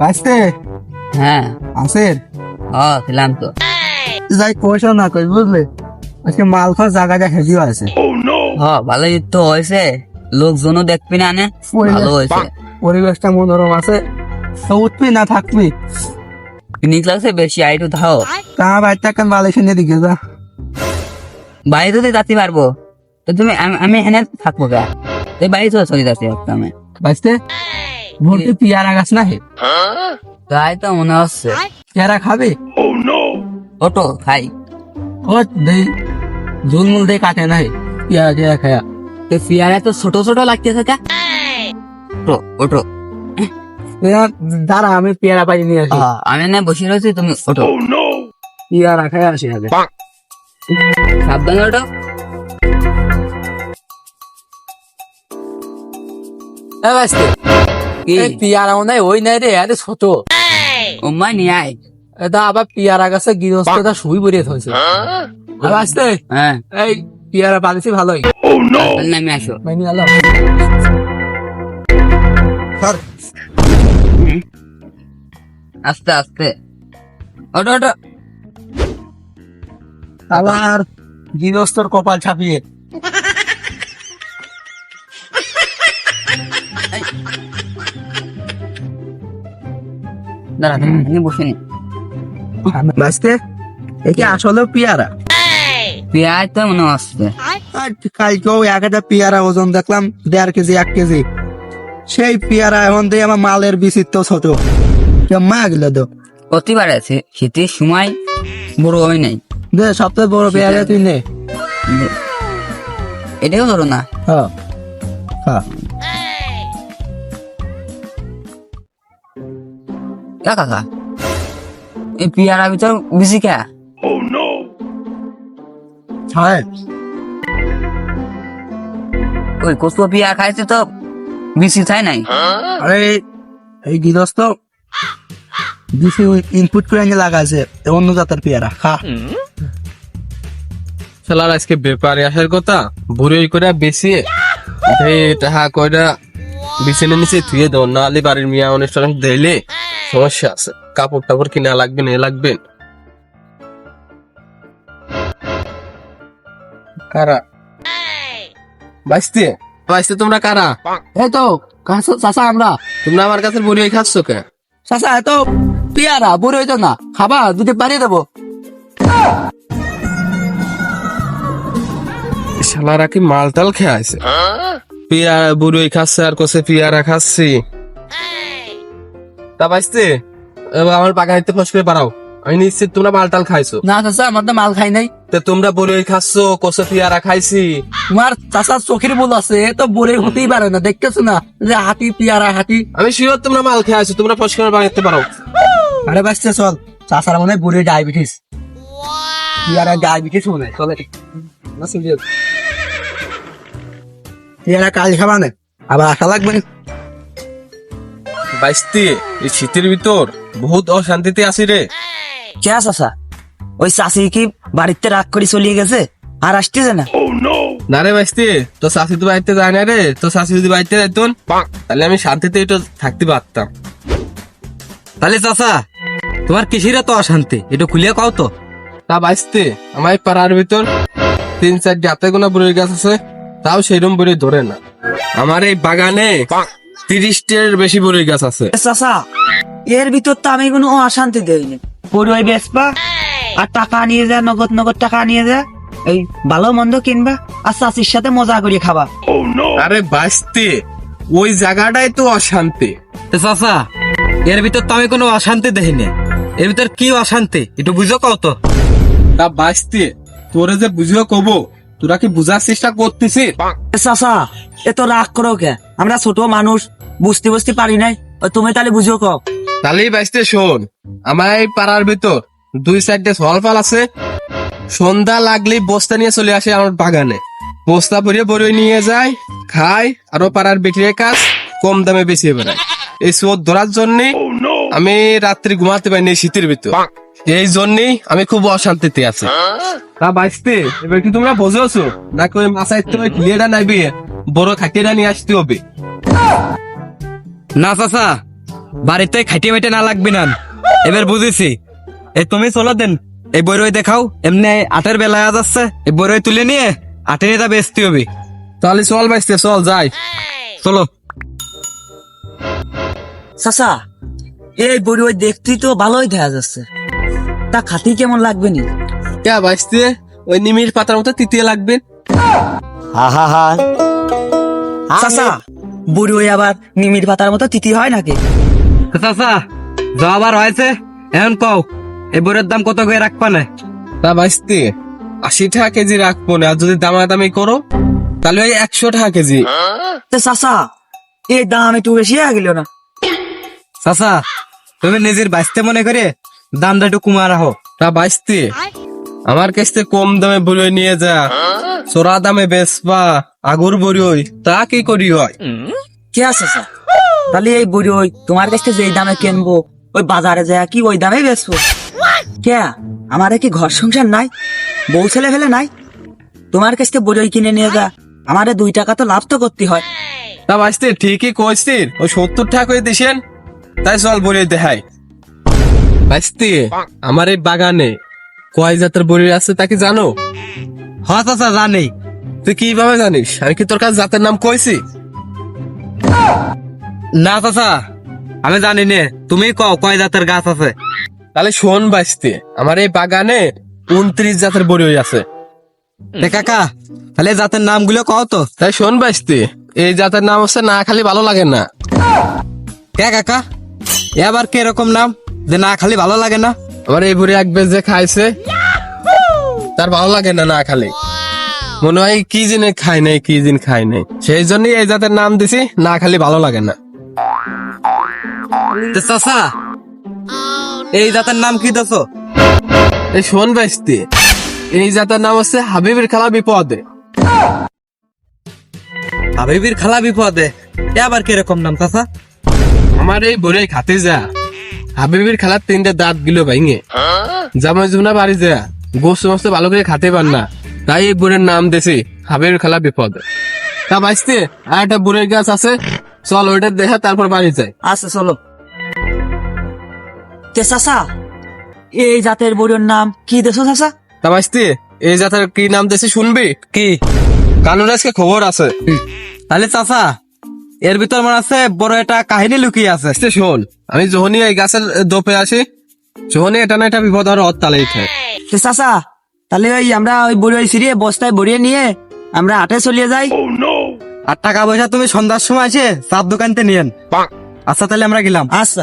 আসতে? হ্যাঁ। আসের ও ছিলাম তো। যাই পয়সা না কই বুঝলে? আজকে মাল খাওয়ার জায়গাটা হেভিও আছে হ ভালোই তো হয়েছে। লোকজনও দেখবি না নে ভালো হয়েছে। পরিবেশটা মনোরম আছে। তো উঠবি না থাকবি? পিকনিক লাগছে বেশি আইটু থাও তা বাড়িতে এখন মালয়েশিয়া নিয়ে দিকে যা? বাইরে তো যাতে পারব তো তুমি আমি- এখানে থাকব গা। এই বাড়ি তো চলে যাচ্ছি আমি। বাঁচতে ভোরতে পিয়ারা গাছ না হে তাই তো মনে হচ্ছে। পেয়ারা খাবে? ওটো খাই। ও দেই ঝুলমুল দিয়ে কাটে না হে পেয়ারা টেয়ারা খায়া। তো পিয়ারা তো ছোট ছোট লাগতেছে কা। ওটো ওটো। দাঁড়া আমি পেয়ারা পাই নিয়ে আসি। আমি না বসে রয়েছি তুমি ওটো। পেয়ারা খায় আসি আগে। সাবধানে ওটো। এ বাঁচতে কি এই পেয়ারা মনে হয় ওই নাই রে আরে ছোট উম্মা নিয়ে আয় এটা আবার পেয়ারা গাছে গৃহস্থটা শুই বেরিয়ে হয়েছে বাঁচতে হ্যাঁ এই পেয়ারা পালিছি ভালোই নামে আসো মাইনি আলো আস্তে আস্তে ওটো ওটো আবার গৃহস্থর কপাল ছাপিয়ে দাঁড়া আমি বসে নি। বাঁচতে? একে আসলে পেয়ারা? পেঁয়াজ তো মনে আর কালকেও এক একটা পেয়ারা ওজন দেখলাম দেড় কেজি এক কেজি। সেই পেয়ারা এখন দিয়ে আমার মালের বিচিত্র ছোট। মা গেল তো। প্রতিবার আছে শীতের সময় বড় হয় নাই। দে সবথেকে বড় পেয়ারা তুই নে। এটাও ধরো না। হ্যাঁ হ্যাঁ কা কাকা এই পেয়ারা ভিতর বেশি কে হ্যাঁ ওই কচু পেয়ারা খাইছে তো বেশি চাই নাই আরে এই গৃহস্থ বেশি ইনপুট করে এনে লাগাছে অন্য জাতের পেয়ারা খা শালার আজকে ব্যাপারে আসার কথা বুড়ি করে বেশি এই টাকা কয়টা বিছানে নিচে ধুয়ে দাও, নাহলে বাড়ির মিয়া অনুষ্ঠান দিলে সমস্যা আছে। কাপড় টাপড় কিনা লাগবে না লাগবে কারা? বাইসতে? বাইসতে তোমরা কারা? এই তো, কাছে চাষা আমরা। তোমরা আমার কাছে বুড়ি খাচ্ছ কে চাষা এত পেয়ারা, বুড়ো হইতো না। খাবা, দুটো বাড়িয়ে দেবো। শালারা কি মালটাল খেয়ে আছে বুড়ি খাচ্ছে আর কোসে পিয়ারা খাচ্ছি। তা আমার ফস করে বাড়াও। আমি নিশ্চিত তোমরা মালটাল খাইছো। না চাষা আমার তো মাল খাই নাই। তে তোমরা খাচ্ছ কোসে পিয়ারা খাইছি। তোমার চাষার চোখের বল আছে তো হতেই পারে না দেখতেছো না? যে হাতি পেয়ারা হাতি আমি শিওর তোমরা মাল খেয়ে আছো তোমরা ফস করে পারো। আরে বাঁচতে চল। চাষার মনে হয় বুড়ে ডায়াবেটিস। পেয়ারা ডায়াবেটিস মনে হয় চলে। না সুযোগ পেয়ারা কাল খাবা না? আবার আশা লাগবে বাইসতে এই শীতের ভিতর বহুত অশান্তিতে আছি রে। কে চাচা ওই চাষি কি বাড়িতে রাগ করে চলিয়ে গেছে? আর আসতেছে না? না রে বাইসতে তো শাশি তো বাড়িতে যায় না রে। তো শাশি যদি বাড়িতে যাইতন তাহলে আমি শান্তিতে একটু থাকতে পারতাম। তাহলে চাচা তোমার কিসির এত অশান্তি? একটু খুলিয়ে কও তো। তা বাইসতে আমার পাড়ার ভিতর তিন চার জাতে গোনা বুড়ির গাছ আছে। তাও সেইরকম বুড়ি ধরে না। আমার এই বাগানে তিরিশটির বেশি বুড়ির গাছ আছে। চাচা এর ভিতর তো আমি কোনো অশান্তি দেইনি। পুরো ওই বেসবা আর টাকা নিয়ে যা নগদ নগদ টাকা নিয়ে যা এই ভালো মন্দ কিনবা আর চাষির সাথে মজা করে খাবা। আরে বাইসতে ওই জায়গাটাই তো অশান্তি। তো চাচা এর ভিতর তো আমি কোনো অশান্তি দেখিনি এর ভিতর কি অশান্তি একটু বুঝো কও তো। তা বাইসতে তোরে যে বুঝিও কব তোরা কি বুঝার চেষ্টা করতেছিস? এ চাচা এত রাগ করো কে? আমরা ছোট মানুষ বুঝতে বুঝতে পারি নাই। তুমি তাহলে বুঝো কও। তাহলেই বাইসতে শোন আমার এই পাড়ার ভিতর দুই সাইডে সলফাল আছে। সন্ধ্যা লাগলে বস্তা নিয়ে চলে আসে আমার বাগানে। বস্তা ভরিয়ে বড়ই নিয়ে যায় খায় আরও পাড়ার বেটির কাজ কম দামে বেশি বেড়ায় এই চোর ধরার জন্যে আমি রাত্রি ঘুমাতে পারিনি শীতের ভিতর। এই জন্যই আমি খুব অশান্তিতে আছি। তা বাইসতে এবার কি তোমরা বোঝাছো? নাকি ওই মাথায় তো ক্লিয়ারটা নাইবে? বড় খাটিটা নিয়ে আসতে হবে। না চাচা বাড়িতে খাইতে বাইতে না লাগবে না। এবার বুঝেছি। এ তুমি চলো দেন এই বইরই দেখাও। এমনি আটের বেলা আজ আসছে এই বইরই তুলে নিয়ে আটে নিয়ে তা বেচতে হবে। তাহলে চল বাইসতে চল যাই। চলো। চাচা এই বড়ি ওই দেখতেই তো ভালোই দেখা যাচ্ছে। তা খাতি কেমন লাগবে নি? কে বাইসতে ওই নিমির পাতার মতো তৃতীয় লাগবে। চাচা বুড়ি ওই আবার নিমির পাতার মতো তিথি হয় নাকি? চাচা যাওয়াবার আবার হয়েছে এখন কও এই বইয়ের দাম কত করে রাখবা না? তা বাইসতে আশি টাকা কেজি রাখব না আর যদি দামাদামি করো তাহলে ওই একশো টাকা কেজি। তো চাচা এই দাম একটু বেশি হয়ে গেল না। চাচা তুমি নিজের বাঁচতে মনে করে দামটা একটু কমা রাখো। তা বাইসতে আমার কাছে কম দামে বলে নিয়ে যা। চোরা দামে বেচবা আগুর বড়ি ওই তা কি করি হয়? কে আছে চাচা তাহলে এই বুড়ি ওই তোমার কাছে যেই দামে কিনবো ওই বাজারে যায় কি ওই দামে বেচবো? কে? আমার কি ঘর সংসার নাই? বউ ছেলে ফেলে নাই? তোমার কাছ থেকে বুড়ি কিনে নিয়ে যা আমারে দুই টাকা তো লাভ তো করতে হয়। তা বাইসতে ঠিকই কইছিস। ওই সত্তর টাকা করে দিছেন? তাই চল বলে দেখাই। বাইসতে আমার এই বাগানে কয় জাতের বড়ি আছে তা কি জানো? হ চাচা জানি। তুই কীভাবে জানিস? আমি কি তোর কাছে জাতের নাম কইছি? না চাচা আমি জানি নে। তুমি কও কয় জাতের গাছ আছে? তাহলে শোন বাইসতে আমার এই বাগানে উনত্রিশ জাতের বড়ি আছে। এ কাকা তাহলে জাতের নামগুলো কও তো। তাই শোন বাইসতে এই জাতের নাম হচ্ছে না খালি ভালো লাগে না। কে কাকা? এ আবার কীরকম নাম? যে না খালি ভালো লাগে না? আবার এই বুড়ি এক বেশ যে খাইছে, তার ভালো লাগে না না খালি। মনে হয় কি জিনে খাই নাই, কি জিন খাই নাই। সেই জন্যই এই জাতের নাম দিছি, না খালি ভালো লাগে না। চাচা, এই জাতের নাম কি দছ এই শোন বাইসতে এই জাতের নাম হচ্ছে হাবিবের খেলা বিপদে। হাবিবির খালা বিপদে, এ আবার কীরকম নাম, চাচা? আমার এই বুড়ি খাতে যা। হাবিবের খেলার তিনটা দাঁতগুলো ভাঙে। জামাই জুমনা বাড়ি যা। গোস মস্ত ভালো করে খাতে পার না। তাই এই বুড়ের নাম দিছি হাবিবের খেলা বিপদ। তা বাইসতে আর একটা বুড়ের গাছ আছে। চল ওইটা দেখা তারপর বাড়ি যাই। আচ্ছা চলো। তে চাচা এই জাতের বড়ির নাম কি দেছো চাচা? তা বাইসতে এই জাতের কি নাম দিছি শুনবি? কি? কানুর আজকে খবর আছে। তাহলে চাচা এর ভিতর মনে আছে বড় একটা কাহিনী লুকিয়ে আছে। বাইসতে শোন আমি যখনই এই গাছের দোপে আসি যখনই এটা না এটা বিপদ আর অত্তালেই থাকে চাচা তাহলে ওই আমরা ওই বড়ি ওই সিরিয়ে বস্তায় বড়িয়ে নিয়ে আমরা হাটে চলিয়ে যাই। আর টাকা পয়সা তুমি সন্ধ্যার সময় আছে চাপ দোকানতে নিয়েন। আচ্ছা তাহলে আমরা গেলাম। আচ্ছা।